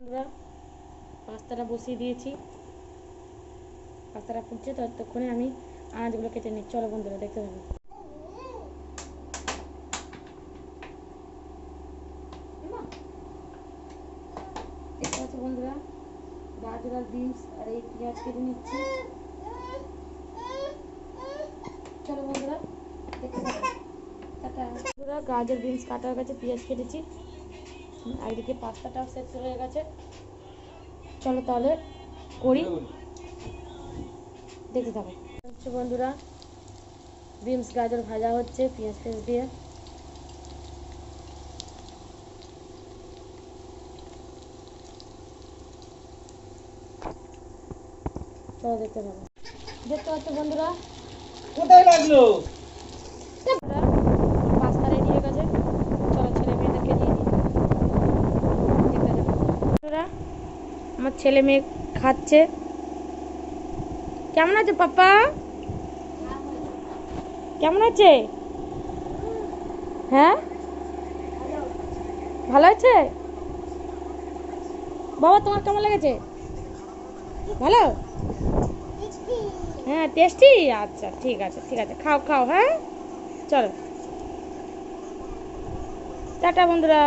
বন্ধুরা, পাস্তাটা বসিয়ে দিয়েছি। পাস্তাটা ফুটছে ততক্ষণে আমি আনাজগুলো কেটে নিচ্ছি। চলো বন্ধুরা, দেখতে থাকো। দেখতে পাচ্ছ বন্ধুরা, গাজর আর বিনস আর এই পেঁয়াজ কেটে নিচ্ছি। চলো বন্ধুরা, দেখতে। বন্ধুরা, গাজর, বিনস কাটা হয়ে গেছে, পেঁয়াজ কেটেছি। আর এদিকে পাস্তাটাও সেদ্ধ হয়ে গেছে। চলো তাহলে করি। দেখতে থাকো হচ্ছে বন্ধুরা, বিনস গাজর ভাজা হচ্ছে, পেঁয়াজ টেস দিয়ে। দেখতে থাকো। দেখতে পাচ্ছ বন্ধুরা? কোথায় লাগল পাস্তা রেডি হয়ে গেছে চলো ছেলে মেয়েদেরকে দিয়ে দিই দেখতে থাকো। বন্ধুরা আমার ছেলে মেয়ে খাচ্ছে। কেমন আছে পাপা কেমন আছে? হ্যাঁ? ভালো আছে? বাবা, তোমার কেমন লেগেছে? ভালো? হ্যাঁ টেস্টি আচ্ছা ঠিক আছে ঠিক আছে। খাও খাও হ্যাঁ? চলো। টাটা, বন্ধুরা।